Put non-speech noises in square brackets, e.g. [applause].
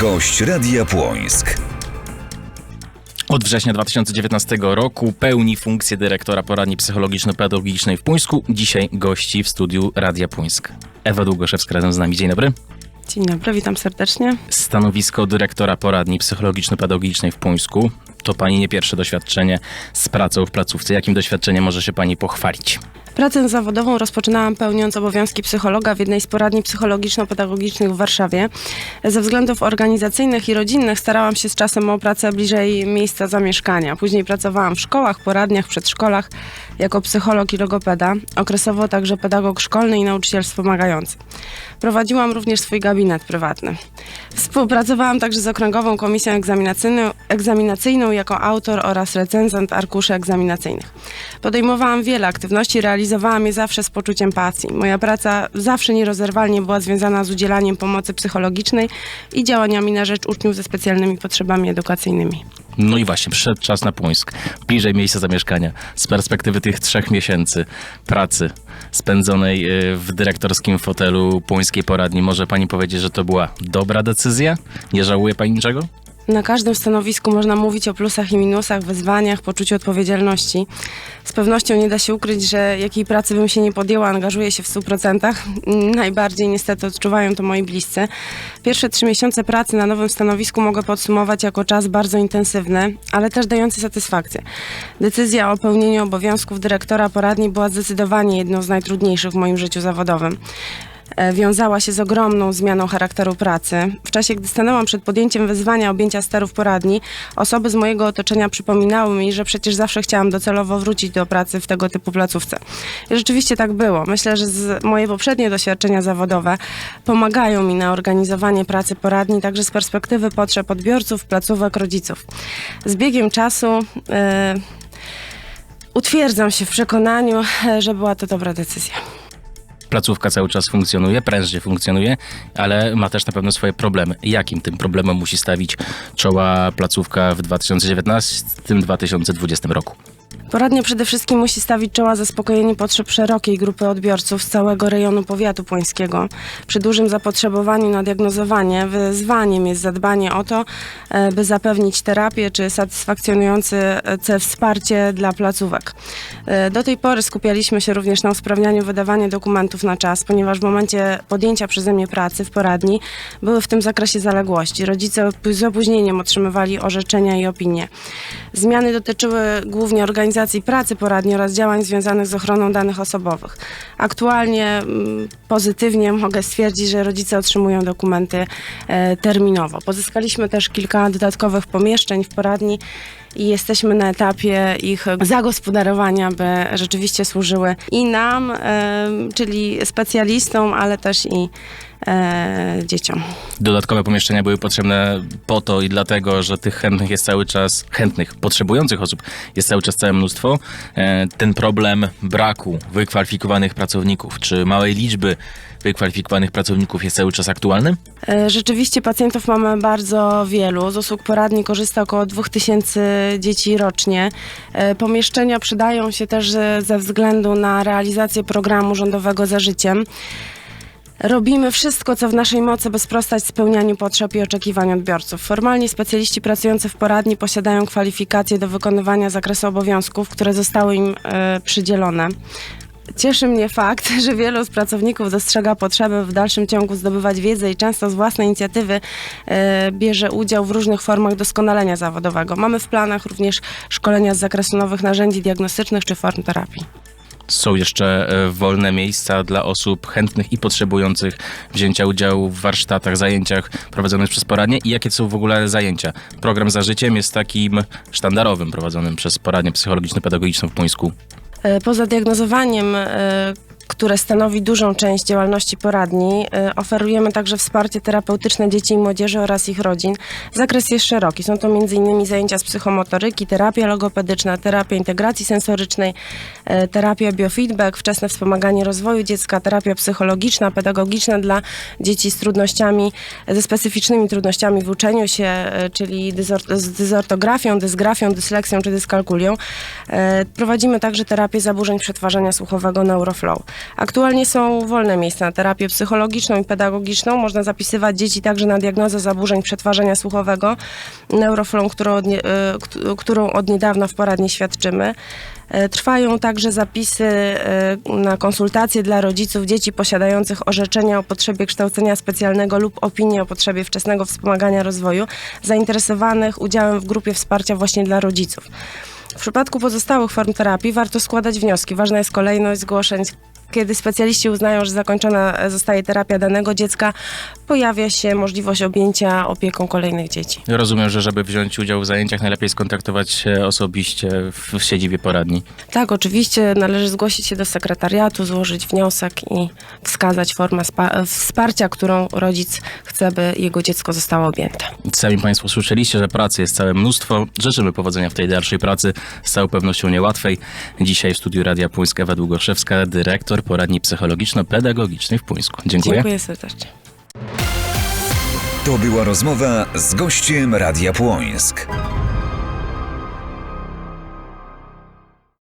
Gość Radia Płońsk. Od września 2019 roku pełni funkcję dyrektora poradni psychologiczno-pedagogicznej w Puńsku. Dzisiaj gości w studiu Radia Puńsk. Ewa Długoszewska razem z nami. Dzień dobry. Dzień dobry, witam serdecznie. Stanowisko dyrektora poradni psychologiczno-pedagogicznej w Puńsku. To pani nie pierwsze doświadczenie z pracą w placówce. Jakim doświadczeniem może się pani pochwalić? Pracę zawodową rozpoczynałam pełniąc obowiązki psychologa w jednej z poradni psychologiczno-pedagogicznych w Warszawie. Ze względów organizacyjnych i rodzinnych starałam się z czasem o pracę bliżej miejsca zamieszkania. Później pracowałam w szkołach, poradniach, przedszkolach jako psycholog i logopeda, okresowo także pedagog szkolny i nauczyciel wspomagający. Prowadziłam również swój gabinet prywatny. Współpracowałam także z Okręgową Komisją Egzaminacyjną, egzaminacyjną jako autor oraz recenzent arkuszy egzaminacyjnych. Podejmowałam wiele aktywności, realizowałam je zawsze z poczuciem pasji. Moja praca zawsze nierozerwalnie była związana z udzielaniem pomocy psychologicznej i działaniami na rzecz uczniów ze specjalnymi potrzebami edukacyjnymi. No i właśnie, przyszedł czas na Puńsk. Bliżej miejsca zamieszkania. Z perspektywy tych trzech miesięcy pracy spędzonej y, w dyrektorskim fotelu Puńskiej Poradni, może pani powiedzieć, że to była dobra decyzja? Nie żałuje pani niczego? Na każdym stanowisku można mówić o plusach i minusach, wyzwaniach, poczuciu odpowiedzialności. Z pewnością nie da się ukryć, że jakiej pracy bym się nie podjęła, angażuję się w 100%. Najbardziej niestety odczuwają to moi bliscy. Pierwsze trzy miesiące pracy na nowym stanowisku mogę podsumować jako czas bardzo intensywny, ale też dający satysfakcję. Decyzja o pełnieniu obowiązków dyrektora poradni była zdecydowanie jedną z najtrudniejszych w moim życiu zawodowym wiązała się z ogromną zmianą charakteru pracy. W czasie, gdy stanęłam przed podjęciem wyzwania objęcia sterów poradni, osoby z mojego otoczenia przypominały mi, że przecież zawsze chciałam docelowo wrócić do pracy w tego typu placówce. I rzeczywiście tak było. Myślę, że moje poprzednie doświadczenia zawodowe pomagają mi na organizowanie pracy poradni, także z perspektywy potrzeb odbiorców, placówek, rodziców. Z biegiem czasu e, utwierdzam się w przekonaniu, e, że była to dobra decyzja. Placówka cały czas funkcjonuje, prężnie funkcjonuje, ale ma też na pewno swoje problemy. Jakim tym problemem musi stawić czoła placówka w 2019-2020 roku? Poradnia przede wszystkim musi stawić czoła zaspokojeniu potrzeb szerokiej grupy odbiorców z całego rejonu powiatu płońskiego. Przy dużym zapotrzebowaniu na diagnozowanie wyzwaniem jest zadbanie o to, e, by zapewnić terapię czy satysfakcjonujące wsparcie dla placówek. E, Do tej pory skupialiśmy się również na usprawnianiu wydawania dokumentów na czas, ponieważ w momencie podjęcia przeze mnie pracy w poradni były w tym zakresie zaległości. Rodzice z opóźnieniem otrzymywali orzeczenia i opinie. Zmiany dotyczyły głównie organizacji pracy poradni oraz działań związanych z ochroną danych osobowych. Aktualnie mm, pozytywnie mogę stwierdzić, że rodzice otrzymują dokumenty e, terminowo. Pozyskaliśmy też kilka dodatkowych pomieszczeń w poradni i jesteśmy na etapie ich zagospodarowania, by rzeczywiście służyły i nam, e, czyli specjalistom, ale też i e, dzieciom. Dodatkowe pomieszczenia były potrzebne po to i dlatego, że tych chętnych jest cały czas, chętnych, potrzebujących osób jest cały czas całe mnóstwo. E, Ten problem braku wykwalifikowanych pracowników, czy małej liczby wykwalifikowanych pracowników jest cały czas aktualny? E, Rzeczywiście pacjentów mamy bardzo wielu. Z usług poradni korzysta około 2000 dzieci rocznie. E, Pomieszczenia przydają się też ze względu na realizację programu rządowego za życiem. Robimy wszystko, co w naszej mocy, by sprostać spełnianiu potrzeb i oczekiwań odbiorców. Formalnie specjaliści pracujący w poradni posiadają kwalifikacje do wykonywania zakresu obowiązków, które zostały im e, przydzielone. Cieszy mnie fakt, [laughs] że wielu z pracowników dostrzega potrzebę w dalszym ciągu zdobywać wiedzę i często z własnej inicjatywy e, bierze udział w różnych formach doskonalenia zawodowego. Mamy w planach również szkolenia z zakresu nowych narzędzi diagnostycznych czy form terapii. Są jeszcze e, wolne miejsca dla osób chętnych i potrzebujących wzięcia udziału w warsztatach, zajęciach prowadzonych przez poradnie i jakie są w ogóle zajęcia. Program Za Życiem jest takim sztandarowym prowadzonym przez poradnię psychologiczno-pedagogiczną w Puńsku. E, Poza diagnozowaniem, e, które stanowi dużą część działalności poradni, e, oferujemy także wsparcie terapeutyczne dzieci i młodzieży oraz ich rodzin. Zakres jest szeroki. Są to m.in. zajęcia z psychomotoryki, terapia logopedyczna, terapia integracji sensorycznej, e, terapia biofeedback, wczesne wspomaganie rozwoju dziecka, terapia psychologiczna, pedagogiczna dla dzieci z trudnościami, ze specyficznymi trudnościami w uczeniu się, e, czyli z dysortografią, dysgrafią, dysleksją czy dyskalkulią. Prowadzimy także terapię zaburzeń przetwarzania słuchowego Neuroflow. Aktualnie są wolne miejsca na terapię psychologiczną i pedagogiczną. Można zapisywać dzieci także na diagnozę zaburzeń przetwarzania słuchowego, neuroflą, którą od, nie, e, kt- którą od niedawna w poradni świadczymy. E, Trwają także zapisy e, na konsultacje dla rodziców dzieci posiadających orzeczenia o potrzebie kształcenia specjalnego lub opinię o potrzebie wczesnego wspomagania rozwoju, zainteresowanych udziałem w grupie wsparcia właśnie dla rodziców. W przypadku pozostałych form terapii warto składać wnioski. Ważna jest kolejność zgłoszeń. Kiedy specjaliści uznają, że zakończona zostaje terapia danego dziecka, pojawia się możliwość objęcia opieką kolejnych dzieci. Rozumiem, że żeby wziąć udział w zajęciach, najlepiej skontaktować się osobiście w, w siedzibie poradni. Tak, oczywiście należy zgłosić się do sekretariatu, złożyć wniosek i wskazać formę spa- wsparcia, którą rodzic chce, by jego dziecko zostało objęte. Sami Państwo słyszeliście, że pracy jest całe mnóstwo. Życzymy powodzenia w tej dalszej pracy, z całą pewnością niełatwej. Dzisiaj w studiu Radia Puńska Ewa Długoszewska, dyrektor poradni psychologiczno-pedagogicznej w Puńsku. Dziękuję. Dziękuję serdecznie. To była rozmowa z gościem Radia Płońsk.